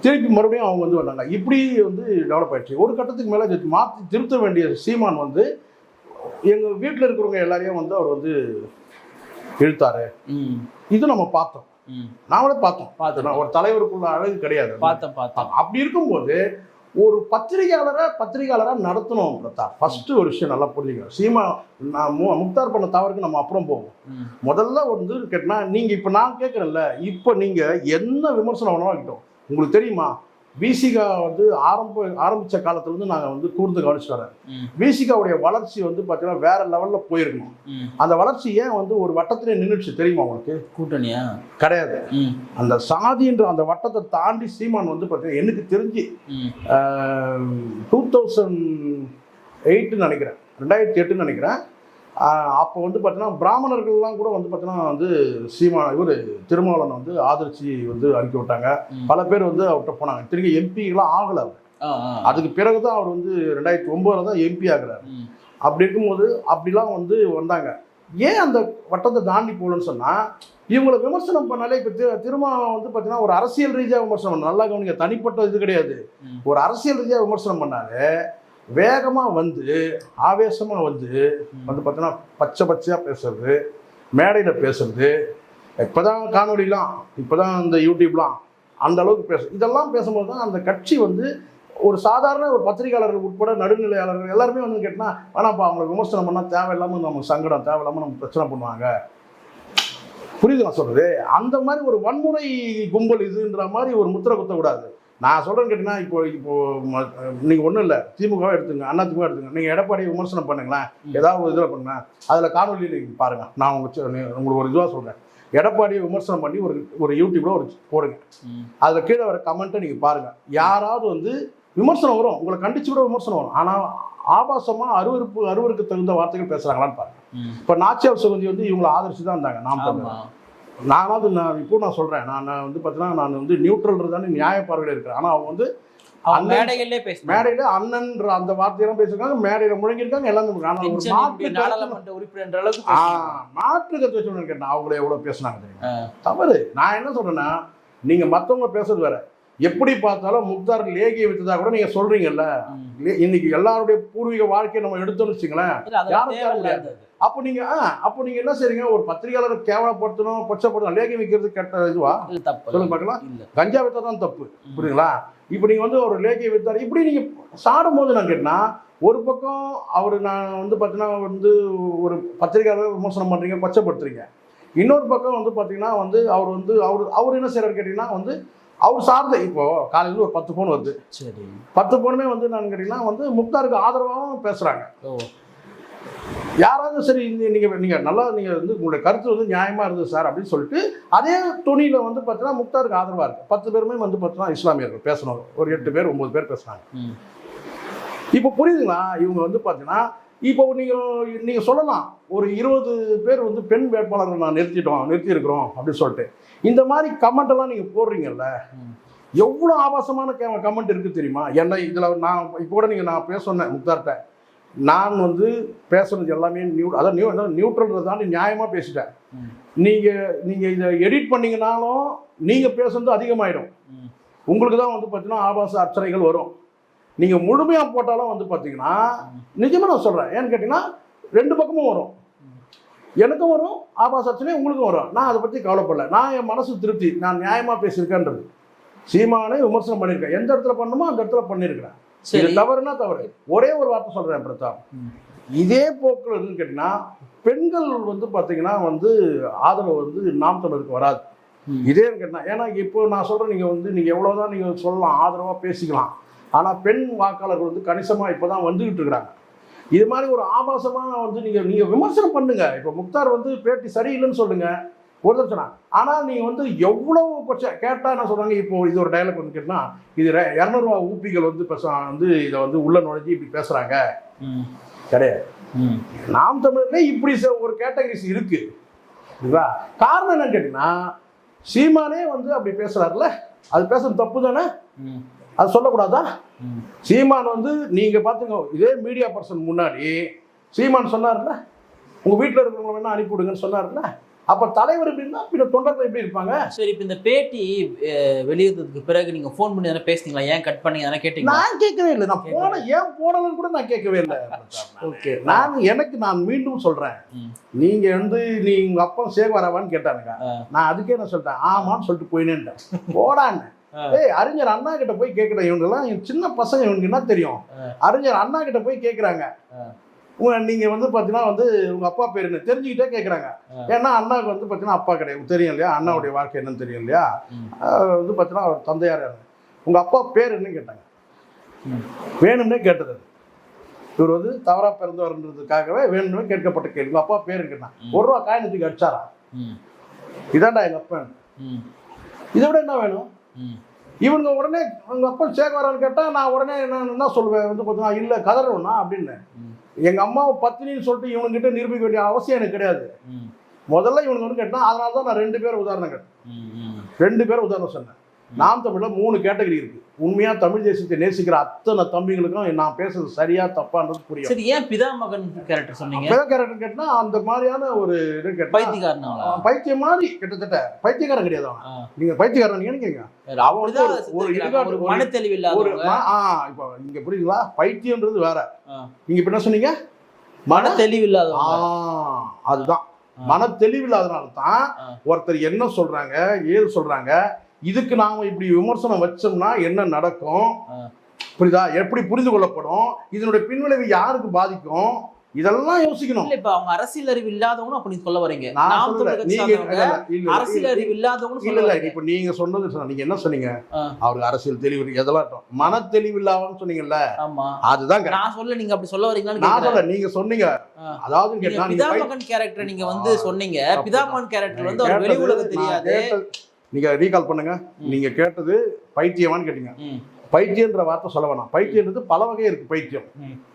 திருப்பி மறுபடியும் அவங்க வந்து வந்தாங்க. இப்படி வந்து டெவலப் ஆயிடுச்சு. ஒரு கட்டத்துக்கு மேலே மாற்றி திருத்த வேண்டிய சீமான் வந்து எங்கள் வீட்டில் இருக்கிறவங்க எல்லாரையும் வந்து அவர் வந்து இழுத்தாரு. இது நம்ம பார்த்தோம். நாமளே பார்த்தோம். பார்த்தோம். ஒரு தலைவருக்குள்ள அழகு கிடையாது. பார்த்தேன் பார்த்தேன் அப்படி இருக்கும்போது ஒரு பத்திரிகையாளரை பத்திரிகையாளராக நடத்தணும் பிரதாப் ஃபர்ஸ்ட் ஒரு விஷயம் நல்லா புரிஞ்சுக்கணும். சீமா நான் முக்தார் பண்ண தவறுக்கு நம்ம அப்புறம் போவோம். முதல்ல வந்து கேட்டினா நீங்கள் இப்போ நான் கேட்குறேன்ல இப்போ நீங்கள் என்ன விமர்சனம் வேணாலும் இருக்கட்டும் உங்களுக்கு தெரியுமா? பிசிகா வந்து ஆரம்ப ஆரம்பித்த காலத்துலேருந்து நாங்கள் வந்து கூர்ந்து கவனிச்சு வரேன் ம், பிசிகாவுடைய வளர்ச்சி வந்து பார்த்தீங்கன்னா வேற லெவலில் போயிருக்கணும். அந்த வளர்ச்சி ஏன் வந்து ஒரு வட்டத்திலே நின்றுச்சு தெரியுமா உங்களுக்கு? கூட்டணியா? கிடையாது. அந்த சாதின்ற அந்த வட்டத்தை தாண்டி சீமான் வந்து பார்த்தீங்கன்னா எனக்கு தெரிஞ்சு டூ தௌசண்ட் எயிட்டுன்னு நினைக்கிறேன். ரெண்டாயிரத்தி எட்டுன்னு நினைக்கிறேன். அப்போ வந்து பார்த்தீங்கன்னா பிராமணர்கள்லாம் கூட வந்து பார்த்தீங்கன்னா வந்து சீமா இவர் திருமாவளவன் வந்து ஆதரிச்சு வந்து அறிக்கை விட்டாங்க. பல பேர் வந்து அவர்கிட்ட போனாங்க. திரும்பி எம்பிலாம் ஆகலை அவர். அதுக்கு பிறகு தான் அவர் வந்து ரெண்டாயிரத்தி ஒம்போதில் தான் எம்பி ஆகுறாரு. அப்படி இருக்கும்போது அப்படிலாம் வந்து வந்தாங்க. ஏன் அந்த வட்டத்தை தாண்டி போகலன்னு சொன்னால் இவங்களை விமர்சனம் பண்ணாலே இப்போ திரு திருமாவளவன் வந்து பார்த்தீங்கன்னா ஒரு அரசியல் ரீதியாக விமர்சனம் பண்ண நல்லா கவனிங்க தனிப்பட்ட இது கிடையாது. ஒரு அரசியல் ரீதியாக விமர்சனம் பண்ணாலே வேகமாக வந்து ஆவேசமாக வந்து வந்து பார்த்தீங்கன்னா பச்சை பச்சையாக பேசுறது மேடையில் பேசுறது இப்போ தான் காணொலிலாம் இப்போதான் இந்த யூடியூப்லாம் அந்த அளவுக்கு பேச இதெல்லாம் பேசும்போது தான் அந்த கட்சி வந்து ஒரு சாதாரண ஒரு பத்திரிகையாளர்கள் உட்பட நடுநிலையாளர்கள் எல்லாருமே வந்து கேட்டால் வேணாப்பா அவங்களை விமர்சனம் பண்ணால் தேவையில்லாமல் நமக்கு சங்கடம் தேவையில்லாமல் நம்ம பிரச்சனை பண்ணுவாங்க. புரியுது நான் சொல்கிறது அந்த மாதிரி ஒரு வன்முறை கும்பல் இதுன்ற மாதிரி ஒரு முத்திரை குத்தக்கூடாது. நான் சொல்றேன்னு கேட்டீங்கன்னா இப்போ இப்போ ம- நீங்க ஒன்றும் இல்லை. திமுக எடுத்துங்க அண்ணா திமுக எடுத்துங்க. நீங்க எடப்பாடியை விமர்சனம் பண்ணுங்களேன். ஏதாவது ஒரு இதில் பண்ணுங்க. அதுல காணொலி நீங்க பாருங்க. நான் உங்க சி- நீ- உங்களுக்கு ஒரு இதுவாக சொல்றேன். எடப்பாடியை விமர்சனம் பண்ணி ஒரு ஒரு யூடியூப்ல ஒரு போடுங்க. அதுல கீழே வர கமெண்ட்டை நீங்க பாருங்க. யாராவது வந்து விமர்சனம் வரும். உங்களை கண்டிச்சு கூட விமர்சனம் வரும். ஆனா ஆபாசமா அருவருப்பு அருவருக்கு தகுந்த வார்த்தைகள் பேசுறாங்களான்னு பாருங்க. ம். இப்போ நாச்சியார் சுகந்தி வந்து இவங்களை ஆதரிச்சு தான் இருந்தாங்க நாம் நானாவது நான் இப்போ நான் சொல்றேன். நான் நான் வந்து பார்த்தீங்கன்னா நான் வந்து நியூட்ரல் தானே நியாய பார்வையில் இருக்கிறேன். ஆனால் அவங்க வந்து மேடைகள்லே பேசினாங்க மேடையில அண்ணன்ற அந்த வார்த்தையெல்லாம் பேசியிருக்காங்க. மேடையில முழங்கியிருக்காங்க. எல்லாமே. ஆனா ஒரு மாற்று நாடாளுமன்ற உறுப்பினர் அளவுக்கு. மாற்று கருத்து வச்சு அவங்கள எவ்வளவு பேசுனாங்க தவறு. நான் என்ன சொல்றேன்னா நீங்க மத்தவங்க பேசுறது வேற. எப்படி பார்த்தாலும் முக்தார் லேகியை வித்ததா கூட நீங்க சொல்றீங்கல்ல. இன்னைக்கு எல்லாருடைய பூர்வீக வாழ்க்கையை நம்ம எடுத்தோம்னு வச்சுங்களேன் யாரும் தேவையில்லாதது. அப்போ நீங்க அப்போ நீங்க என்ன செய்றீங்க? ஒரு பத்திரிகையாளரை கேவலப்படுத்தணும் கொச்சப்படுத்தணும் லேகி வைக்கிறது கெட்ட இதுவா? தப்பு சொல்லுங்க பார்க்கலாம். கஞ்சா வித்தா தான் தப்பு புரியுங்களா இப்போ நீங்கள் வந்து ஒரு லேக்கியை வித்தார். இப்படி நீங்கள் சாடும் போது நான் கேட்டேன்னா ஒரு பக்கம் அவர் நான் வந்து பார்த்தீங்கன்னா வந்து ஒரு பத்திரிகையாளர் விமர்சனம் பண்ணுறீங்க கொச்சப்படுத்துறீங்க இன்னொரு பக்கம் வந்து பார்த்தீங்கன்னா வந்து அவர் வந்து அவர் அவர் என்ன செய்கிறார் கேட்டிங்கன்னா வந்து அவர் சார்ந்த இப்போ காலையில் ஒரு பத்து ஃபோன் வருது. சரி. பத்து ஃபோனுமே வந்து நான் கேட்டிங்கன்னா வந்து முக்தாருக்கு ஆதரவாகவும் பேசுகிறாங்க ஓ. யாராவது சரி நீங்கள் நீங்கள் நல்லா நீங்கள் வந்து உங்களுடைய கருத்து வந்து நியாயமாக இருந்தது சார் அப்படின்னு சொல்லிட்டு அதே துணியில் வந்து பார்த்தீங்கன்னா முக்தாருக்கு ஆதரவாக இருக்குது பத்து பேருமே வந்து பார்த்தீங்கன்னா இஸ்லாமியர்கள் பேசணும். ஒரு எட்டு பேர் ஒம்பது பேர் பேசுனாங்க ம். இப்போ புரியுதுங்களா? இவங்க வந்து பார்த்தீங்கன்னா இப்போ நீங்கள் நீங்கள் சொல்லலாம் ஒரு இருபது பேர் வந்து பெண் வேட்பாளர்கள் நான் நிறுத்திட்டோம் நிறுத்தியிருக்கிறோம் அப்படின்னு சொல்லிட்டு. இந்த மாதிரி கமெண்ட் எல்லாம் நீங்கள் போடுறீங்கல்ல. எவ்வளோ ஆபாசமான கமெண்ட் இருக்குது தெரியுமா? என்ன இதில் நான் இப்போ கூட நீங்கள் நான் பேச சொன்னேன் முக்தார்கிட்ட நான் வந்து பேசுறது எல்லாமே நியூ அதான் நியூ நியூட்ரல் தாண்டி நியாயமாக பேசிட்டேன். நீங்கள் நீங்கள் இதை எடிட் பண்ணீங்கனாலும் நீங்கள் பேசுறது அதிகமாயிடும். ம். உங்களுக்கு தான் வந்து பார்த்தீங்கன்னா ஆபாச அர்ச்சனைகள் வரும். நீங்கள் முழுமையாக போட்டாலும் வந்து பார்த்தீங்கன்னா நிஜமாக நான் சொல்கிறேன் ஏன்னு கேட்டிங்கன்னா ரெண்டு பக்கமும் வரும். எனக்கும் வரும் ஆபாச அர்ச்சனை உங்களுக்கும் வரும். நான் அதை பற்றி கவலைப்படல. நான் என் மனசு திருப்தி. நான் நியாயமாக பேசியிருக்கேன்றது. சீமானே விமர்சனம் பண்ணியிருக்கேன். எந்த இடத்துல பண்ணணுமோ அந்த இடத்துல பண்ணியிருக்கிறேன். இது தவறுனா தவறு. ஒரே ஒரு வார்த்தை சொல்கிறேன் பிரதாப். இதே போக்கில் என்னன்னு கேட்டிங்கன்னா பெண்கள் வந்து பார்த்தீங்கன்னா வந்து ஆதரவு வந்து நாம் தமிழருக்கு வராது. இதே கேட்டால் ஏன்னா இப்போ நான் சொல்கிறேன் நீங்கள் வந்து நீங்கள் எவ்வளோதான் நீங்கள் சொல்லலாம் ஆதரவாக பேசிக்கலாம். ஆனால் பெண் வாக்காளர்கள் வந்து கணிசமாக இப்போ தான் வந்துக்கிட்டு இருக்கிறாங்க. இது மாதிரி ஒரு ஆபாசமாக வந்து நீங்கள் நீங்கள் விமர்சனம் பண்ணுங்க. இப்போ முக்தார் வந்து பேட்டி சரியில்லைன்னு சொல்லுங்க. ஒருத்தர் சொன்னாங்க ஆனால் நீங்கள் வந்து எவ்வளோ கொச்ச கேட்டால் என்ன சொல்கிறாங்க இப்போ இது ஒரு டயலாக் வந்து கேட்டால் இது இரநூறுவா ஊப்பிகள் வந்து பேச வந்து இதை வந்து உள்ள நுழைஞ்சி இப்படி பேசுகிறாங்க. கிடையாது. நாம் தமிழர்ல இப்படி ஒரு கேட்டகரிஸ் இருக்கு இதுவா காரணம் என்னன்னு கேட்டீங்கன்னா சீமானே வந்து அப்படி பேசுறாருல அது பேசுறது தப்பு தானே. அது சொல்லக்கூடாதா. சீமான் வந்து நீங்க பாத்துங்க இதே மீடியா பர்சன் முன்னாடி சீமான் சொன்னார்ல உங்க வீட்டில் இருக்கிறவங்க வேணா அனுப்பி விடுங்கன்னு சொன்னார்ல அப்ப தலைவர் எப்படின்னா பின்ன தொண்டர்கள் எப்படி இருப்பாங்க? சரி இப்போ இந்த பேட்டி வெளியிட்டதுக்கு பிறகு நீங்க ஃபோன் பண்ணி தானே பேசுனீங்களா? ஏன் கட் பண்ணி தானே கேட்டீங்களா? நான் கேட்கவே இல்லை. நான் போன ஏன் போனலன்னு கூட நான் கேட்கவே இல்லை. ஓகே நான் எனக்கு நான் மீண்டும் சொல்றேன். ம். நீங்க வந்து நீ உங்க அப்பா சேகவராவான்னு கேட்டானுங்க. ஆ. நான் அதுக்கே என்ன சொல்லிட்டேன். ஆமான்னு சொல்லிட்டு போயினேன்ட்டேன். போடான்னு. ஏய் அறிஞர் அண்ணா கிட்ட போய் கேட்குற இவங்கெல்லாம் இவங்க சின்ன பசங்க இவனுக்கு என்ன தெரியும். அறிஞர் அண்ணா கிட்ட போய் கேட்குறாங்க. நீங்க வந்து பார்த்தீங்கன்னா வந்து உங்க அப்பா பேர் என்ன? தெரிஞ்சுக்கிட்டே கேட்குறாங்க. ஏன்னா அண்ணாவுக்கு வந்து பார்த்தீங்கன்னா அப்பா கிடையாது. தெரியும் இல்லையா? அண்ணாவுடைய வாழ்க்கை என்னன்னு தெரியும் இல்லையா? வந்து பார்த்தீங்கன்னா அவர் தந்தையார் யாரு? உங்க அப்பா பேர் என்ன கேட்டாங்க. வேணும்னே கேட்டது. இவர் வந்து தவறா பிறந்தவர்ன்றதுக்காகவே வேணும்னே கேட்கப்பட்ட கேள்வி. அப்பா பேர் கேட்டான். ஒரு ரூபா காயினத்துக்கு அடிச்சாரா. இதான்டா எங்க அப்பா. இதை விட என்ன வேணும். இவங்க உடனே உங்க அப்பா சேகவரான்னு கேட்டா நான் உடனே என்ன என்ன சொல்லுவேன்? வந்து பார்த்தீங்கன்னா இல்லை கதறணும்னா அப்படின்னு. ம். எங்க அம்மாவை பத்தினின்னு சொல்லிட்டு இவனுங்கிட்ட நிரூபிக்க வேண்டிய அவசியம் எனக்கு கிடையாது. முதல்ல இவனுக்கு வந்து கேட்டா அதனால தான் நான் ரெண்டு பேர் உதாரணம் கேட்டேன். ரெண்டு பேர் உதாரணம் சொன்னேன் நாம் தமிழ்ல மூணு கேட்டகரி இருக்கு. உண்மையா தமிழ் தேசியத்தை நேசிக்கிற அத்தனை தம்பிகளுக்கும் நான் பேசுறது சரியா தப்பான்றது புரியும். சரி ஏன் பிதா மகன் கேரக்டர் சொன்னீங்க? அப்பதான் கேரக்டர் கேட்டா அந்த மாதிரியான ஒரு இது கேட்டா பைத்தியக்காரனாங்களா பைத்தியம் மாதிரி கிட்டத்தட்ட பைத்தியக்காரன் கிடையாது அவன். நீங்க பைத்தியக்காரன் நீங்க நினைக்கிறீங்க? அவன் வந்து ஒரு- ஒரு ஒரு இடுகாட்டு- ஒரு மனத்தெளிவு ஒரு இல்லாதவங்க ம- ஆ இப்போ இங்க புரியுதுங்களா? பைத்தியம்ன்றது வேற. நீங்க இப்ப என்ன சொன்னீங்க? மன மனத்தெளிவு ஆ இல்லாதவங்க அதுதான். மன தெளிவில்லாதனால தான் ஆ. ஒருத்தர் என்ன சொல்றாங்க ஏது சொல்றாங்க இதுக்கு நாம இப்படி விமர்சனம் வச்சோம்னா என்ன நடக்கும். புரியுதா? எப்படி புரிந்து கொள்ளப்படும்? இதனுடைய பின்விளைவு யாருக்கு பாதிக்கும்? இதெல்லாம் யோசிக்கணும். இப்ப அவங்க அரசியல் அறிவு இல்லாதவங்க அப்ப நீங்க சொல்ல வரீங்க. அரசியல் அறிவு இல்லாதவங்க இல்ல இல்ல இப்ப நீங்க சொன்னது சொன்ன- நீங்க என்ன சொன்னீங்க. அவருக்கு அரசியல் தெளிவு எதெல்லாம். மன தெளிவு இல்லாமன்னு சொன்னீங்கல்ல? ஆமா. அதுதான். நான் சொல்ல நீங்க அப்படி சொல்ல நான் கேக்குறேன். சொல்ல நீங்க சொன்னீங்க. அதாவது பிதாமகன் கேரக்டர் நீங்க வந்து. சொன்னீங்க. பிதாமகன் கேரக்டர் வந்து அவர் வெளி உலகம் தெரியாது. கேட்டது- நீங்க ரீகால் பண்ணுங்க. ம். நீங்க கேட்டது பைத்தியமான்னு கேட்டீங்க. பைத்தியன்ற வார்த்தை சொல்ல வேணாம். பைத்தியன்றது பல வகை இருக்கு பைத்தியம்.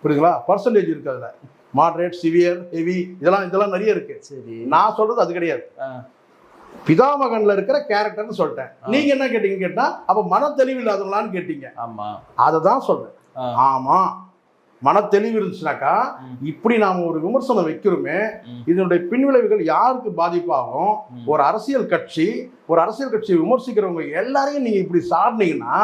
புரியுதுங்களா? பர்சன்டேஜ் இருக்கு அதுல. மாடரேட் சிவியர் ஹெவி இதெல்லாம் இதெல்லாம் நிறைய இருக்கு. சரி. நான் சொல்றது அது கிடையாது. பிதாமகன்ல இருக்கிற கேரக்டர்னு சொல்லிட்டேன். நீங்க என்ன கேட்டீங்க கேட்டா அப்ப மன தெளிவு இல்லாதவங்களான்னு கேட்டீங்க. ஆமா. அதை தான் சொல்றேன். ஆமா. மன தெளிவு இருந்துச்சுனாக்கா. இப்படி நாம ஒரு விமர்சனம் வைக்கிறோமே. இதனுடைய பின்விளைவுகள் யாருக்கு பாதிப்பாகும். ஒரு அரசியல் கட்சி ஒரு அரசியல் கட்சியை விமர்சிக்கிறவங்க எல்லாரையும் நீங்க இப்படி சாடினீங்கன்னா.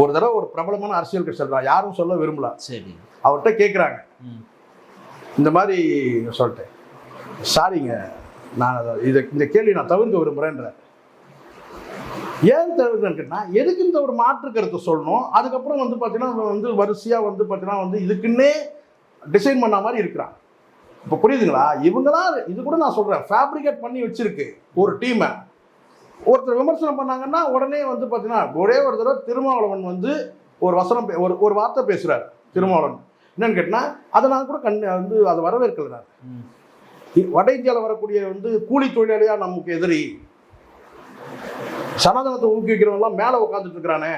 ஒரு தடவை ஒரு பிரபலமான அரசியல் கட்சி யாரும் சொல்ல விரும்பல சரி அவர்கிட்ட கேட்குறாங்க. இந்த மாதிரி சொல்லிட்டேன் சாரிங்க நான் இதை இந்த கேள்வி நான் தவிர்க்க விரும்புகிறேன்ற ஏன் கேட்டா எதுக்கு இந்த ஒரு மாற்று கருத்தை சொல்லணும்? அதுக்கப்புறம் வந்து பார்த்தீங்கன்னா வந்து வரிசையாக வந்து பார்த்தீங்கன்னா வந்து இதுக்குன்னே டிசைன் பண்ண மாதிரி இருக்கிறான் இப்போ புரியுதுங்களா? இவங்களாம் இது கூட நான் சொல்கிறேன் ஃபேப்ரிகேட் பண்ணி வச்சிருக்கு ஒரு டீமை ஒருத்தர் விமர்சனம் பண்ணாங்கன்னா உடனே வந்து பார்த்தீங்கன்னா ஒரே ஒரு தடவை திருமாவளவன் வந்து ஒரு வசனம் ஒரு ஒரு வார்த்தை பேசுகிறார் திருமாவளவன். என்னன்னு கேட்டினா அதை நான் கூட கண் வந்து அதை வரவேற்கல நான். வட இந்தியாவில் வரக்கூடிய வந்து கூலி தொழிலாளியா நமக்கு எதிரி சனாதனத்தை ஊக்குவிக்கிறவங்கலாம் மேலே உட்காந்துட்டு இருக்கிறானே.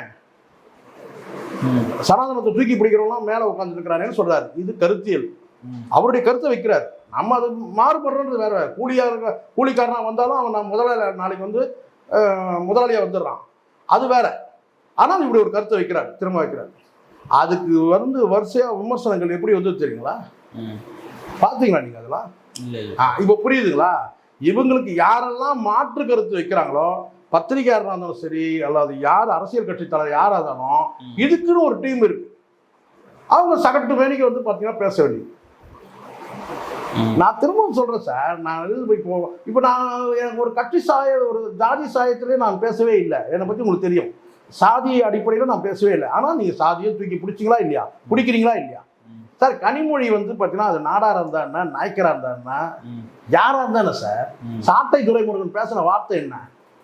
சனாதனத்தை தூக்கி பிடிக்கிறவங்களாம் மேலே உட்காந்துருக்கிறானேன்னு சொல்றாரு. இது கருத்தியல். அவருடைய கருத்தை வைக்கிறார். நம்ம அது மாறுபடுறது வேற கூலியா இருக்க கூலிக்காரனா வந்தாலும் அவன் நான் முதலாளி நாளைக்கு வந்து அஹ், முதலாளியா வந்துடுறான். அது வேற. ஆனால் இப்படி ஒரு கருத்தை வைக்கிறார் திரும்ப வைக்கிறார். அதுக்கு வந்து வரிசையா விமர்சனங்கள் எப்படி வந்து தெரியுங்களா. பார்த்தீங்களா நீங்க அதெல்லாம்? இப்போ புரியுதுங்களா? இவங்களுக்கு யாரெல்லாம் மாற்று கருத்து வைக்கிறாங்களோ பத்திரிகையாளராக இருந்தாலும் சரி அல்லது யார் அரசியல் கட்சி தலைவர் யாராக இருந்தாலும். இதுக்குன்னு ஒரு டீம் இருக்கு அவங்க சகட்டு மேனிக்கு வந்து பார்த்தீங்கன்னா பேச வேண்டியது. நான் திரும்பவும் சொல்றேன் சார் நான் இது இப்போ இப்போ நான் எனக்கு ஒரு கட்சி சாய ஒரு ஜாதி சாயத்திலே நான் பேசவே இல்லை என்னை பற்றி உங்களுக்கு தெரியும் சாதி அடிப்படையில் நான் பேசவே இல்லை ஆனால் நீங்கள் சாதியை தூக்கி பிடிச்சிங்களா இல்லையா பிடிக்கிறீங்களா இல்லையா. சார் கனிமொழி வந்து பார்த்தீங்கன்னா அது நாடாரா இருந்தா என்ன நாய்க்கரா இருந்தா என்ன ம். யாரா இருந்தானே சார். சாட்டை துரைமுருகன் பேசின வார்த்தை என்ன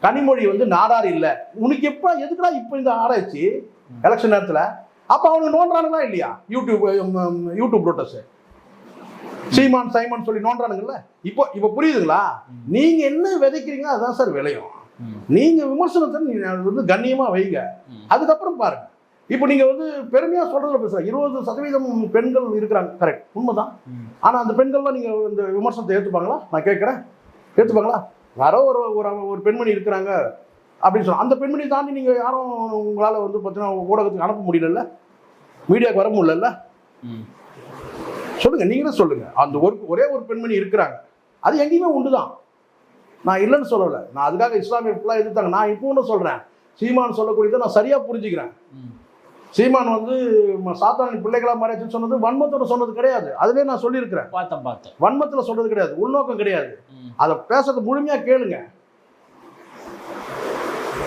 கனிமொழி வந்து நாடார் இல்ல. உனக்கு எப்ப எதுக்குடா இப்ப இந்த ஆராய்ச்சி எலெக்ஷன் நேரத்துல? அப்ப அவனுக்கு நோண்டுறானுங்களா இல்லையா? யூடியூப் யூடியூப் ப்ரோட்டஸ் சீமான் சைமான் சொல்லி நோண்டுறானுங்கல்ல? இப்போ இப்போ புரியுதுங்களா? ம். நீங்க என்ன விதைக்கிறீங்க அதுதான் சார் விளையும். நீங்க விமர்சனத்தை நீங்க வந்து கண்ணியமா வைங்க. அதுக்கப்புறம் பாருங்க. இப்போ நீங்க வந்து பெருமையா சொல்றதுல பேசுற இருபது சதவீதம் பெண்கள் இருக்கிறாங்க. கரெக்ட் உண்மைதான். ம். ஆனா அந்த பெண்கள்லாம் நீங்க இந்த விமர்சனத்தை ஏத்துப்பாங்களா? நான் கேட்கறேன். ஏத்துப்பாங்களா? யாரோ ஒரு ஒரு ஒரு பெண்மணி இருக்கிறாங்க அப்படின்னு சொன்னா அந்த பெண்மணி தாண்டி நீங்க யாரும் உங்களால வந்து பார்த்தீங்கன்னா ஊடகத்துக்கு அனுப்ப முடியலல்ல? மீடியாவுக்கு வர முடியலல்ல? ம். சொல்லுங்க நீங்களே சொல்லுங்க. அந்த ஒரு ஒரே ஒரு பெண்மணி இருக்கிறாங்க. அது எங்கேயுமே உண்டுதான். நான் இல்லைன்னு சொல்லலை. நான் அதுக்காக இஸ்லாமிய ஃபுல்லாக எதிர்த்தாங்க. நான் இப்போ ஒன்று சொல்றேன். சீமான் சொல்லக்கூடியதை நான் சரியா புரிஞ்சுக்கிறேன். சீமான் வந்து ம- சாத்தானின் பிள்ளைகளா மாறியாச்சுன்னு சொன்னது வன்மத்தோட சொன்னது கிடையாது. அதுவே நான் சொல்லியிருக்கிறேன். பார்த்தேன் பார்த்தேன். வன்மத்துல சொல்றது கிடையாது. உள்நோக்கம் கிடையாது. அதை பேசுறது முழுமையா கேளுங்க.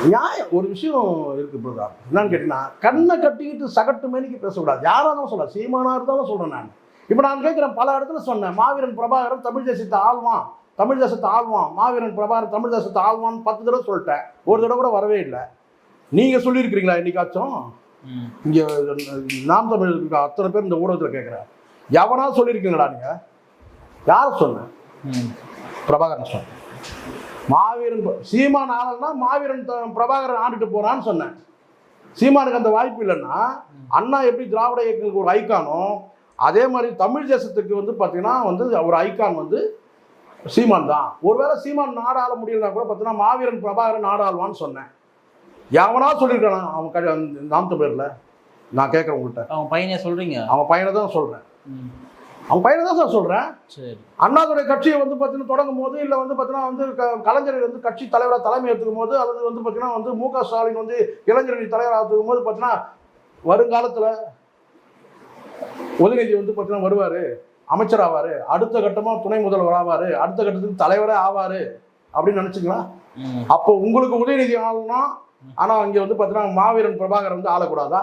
நியாயம் ஒரு விஷயம் இருக்கு பிரதா என்னன்னு கேட்டீங்கன்னா கண்ணை கட்டிக்கிட்டு சகட்டு மேனிக்கு பேசக்கூடாது. யாரா இருந்தாலும் சொல்ல சீமானா இருந்தாலும் சொல்றேன் நான். இப்போ நான் கேட்கிறேன் பல இடத்துல சொன்னேன் மாவீரன் பிரபாகரன் தமிழ் தேசத்தை ஆள்வான். தமிழ் தேசத்தை ஆள்வான். மாவீரன் பிரபாகரன் தமிழ் தேசத்தை ஆள்வான்னு பத்து தடவை சொல்லிட்டேன். ஒரு தடவை கூட வரவே இல்லை. நீங்க சொல்லியிருக்கிறீங்களா என்னைக்காச்சும். இங்க நாம் தமிழ் இருக்க அத்தனை பேர் இந்த ஊடகத்தில் கேட்குறேன் எவனா சொல்லியிருக்கீங்களா நீங்க? யார் சொன்னேன். பிரபாகரன் சொன்னேன் மாவீரன் சீமான் ஆளல்னா மாவீரன் பிரபாகரன் ஆண்டுட்டு போறான்னு சொன்னேன் சீமானுக்கு அந்த வாய்ப்பு இல்லைன்னா அண்ணா எப்படி திராவிட இயக்கங்களுக்கு ஒரு ஐக்கானோ அதே மாதிரி தமிழ் தேசத்துக்கு வந்து பார்த்தீங்கன்னா வந்து ஒரு ஐக்கான் வந்து சீமான் தான். ஒருவேளை சீமான் நாடு ஆள முடியலனா கூட பார்த்தீங்கன்னா மாவீரன் பிரபாகரன் நாடு ஆள்வான்னு சொன்னேன். எவனா சொல்லியிருக்கானா? அவன் நாம் தமிழர்ல நான் கேட்குறேன் உங்கள்கிட்ட. அவன் பையனே சொல்றீங்க? அவன் பையனை தான் சொல்கிறேன். அவன் பையனை தான் சார் சொல்கிறேன் சரி. அண்ணாதுரை கட்சியை வந்து பார்த்தீங்கன்னா தொடங்கும் போது இல்லை வந்து பார்த்தீங்கன்னா வந்து க- கலைஞர் வந்து கட்சி தலைவராக தலைமை ஏற்றுக்கும் போது அல்லது வந்து பார்த்தீங்கன்னா வந்து மு க ஸ்டாலின் வந்து இளைஞரணி தலைவராக ஏற்றுக்கும் போது பார்த்தீங்கன்னா வருங்காலத்தில் உதயநிதி வந்து பார்த்தீங்கன்னா வருவார் அமைச்சர் ஆவார் அடுத்த கட்டமாக துணை முதல்வர் ஆவார் அடுத்த கட்டத்துக்கு தலைவரே ஆவார் அப்படின்னு நினச்சிங்களா. அப்போ உங்களுக்கு உதயநிதி ஆளணும் ஆனால் இங்கே வந்து பார்த்தீங்கன்னா மாவீரன் பிரபாகர் வந்து ஆளக்கூடாதா?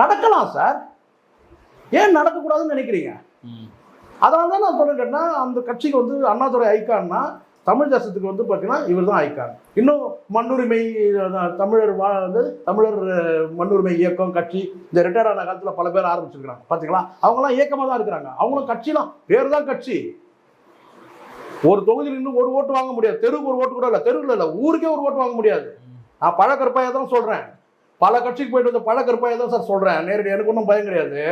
நடக்கலாம் சார். ஏன் நடக்கக்கூடாதுன்னு நினைக்கிறீங்க? அதனால தான் நான் சொல்லிட்டேன்னா அந்த கட்சிக்கு வந்து அண்ணாதுரை ஐக்கான்னா தமிழ் தேசத்துக்கு வந்து பார்த்தீங்கன்னா இவர் தான் ஐக்கான் இன்னும் மண்ணுரிமை தமிழர் வா வந்து தமிழர் மண்ணுரிமை இயக்கம் கட்சி இந்த ரிட்டையர் ஆன காலத்தில் பல பேர் ஆரம்பிச்சிருக்கிறாங்க. பார்த்தீங்களா அவங்களாம் இயக்கமாக தான் இருக்கிறாங்க. அவங்களும் கட்சிலாம் பேர் தான் கட்சி. ஒரு தொகுதியில் இன்னும் ஒரு ஓட்டு வாங்க முடியாது. தெருவுக்கு ஒரு ஓட்டு கூட இல்லை. தெருவில் இல்லை. ஊருக்கே ஒரு ஓட்டு வாங்க முடியாது. நான் பழக்கற்பாயை தான் சொல்கிறேன் பல கட்சிக்கு போயிட்டு வந்த பழக்கற்பாயை தான் சார் சொல்கிறேன் நேரடி எனக்கு ஒன்றும் பயம் கிடையாது.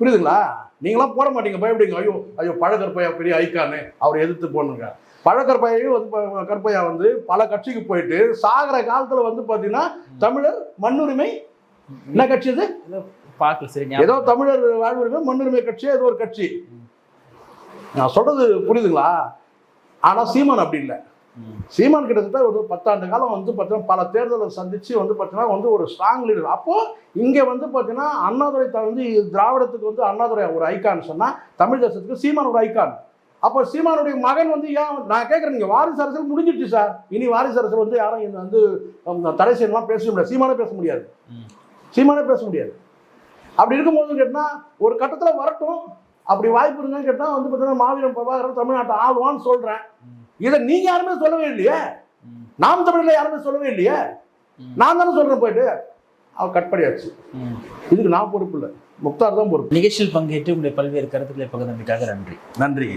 புரியுதுங்களா? நீங்களாம் போட மாட்டீங்க பயப்படுங்க. ஐயோ ஐயோ பழக்கற்பையா பெரிய ஐக்கானு அவர் எதிர்த்து போடணுங்க பழக்கற்பையும் வந்து கற்பையா வந்து பல கட்சிக்கு போயிட்டு சாகிற காலத்துல வந்து பாத்தீங்கன்னா தமிழர் மண்ணுரிமை என்ன கட்சி அது? பார்க்கல சரி ஏதோ. தமிழர் வாழ்வுரிமை மண்ணுரிமை கட்சி ஏதோ ஒரு கட்சி. நான் சொல்றது புரியுதுங்களா? ஆனா சீமான் அப்படி இல்லை. சீமான் கிட்டத்தட்ட ஒரு பத்தாண்டு காலம் வந்து பார்த்தீங்கன்னா பல தேர்தலை சந்திச்சு வந்து பார்த்தீங்கன்னா வந்து ஒரு ஸ்ட்ராங் லீடர் அப்போ இங்கே வந்து பார்த்தீங்கன்னா அண்ணாதுரை வந்து திராவிடத்துக்கு வந்து அண்ணாதுரை ஒரு ஐக்கான் சொன்னா தமிழ் தேசத்துக்கு சீமான் ஒரு ஐக்கான் அப்போ சீமானுடைய மகன் வந்து ஏன் நான் கேட்குறேன் நீங்கள் வாரிசு அரசியல் முடிஞ்சிடுச்சு சார். இனி வாரிசு அரசியல் வந்து யாரும் வந்து தடை செய்யலாம் பேச முடியாது. சீமானே பேச முடியாது. சீமானே பேச முடியாது. அப்படி இருக்கும்போது கேட்டால் ஒரு கட்டத்தில் வரட்டும். அப்படி வாய்ப்பு இருந்தான்னு கேட்டால் வந்து பார்த்தீங்கன்னா மாவீரன் பிரபாகரன் தமிழ்நாட்டை ஆள்வான்னு சொல்கிறேன். இதை நீங்க யாருமே சொல்லவே இல்லையே. நாம் தமிழ்ல யாருமே சொல்லவே இல்லையே. நான் தானே சொல்றேன் போயிட்டு. அவர் கட் பண்ணியாச்சு. இதுக்கு நான் பொறுப்பு இல்லை. முக்தார் தான் பொறுப்பு. நிகழ்ச்சியில் பங்கேற்று உங்களுடைய பல்வேறு கருத்துக்களை பகிர்ந்தமைக்காக நன்றி. நன்றி.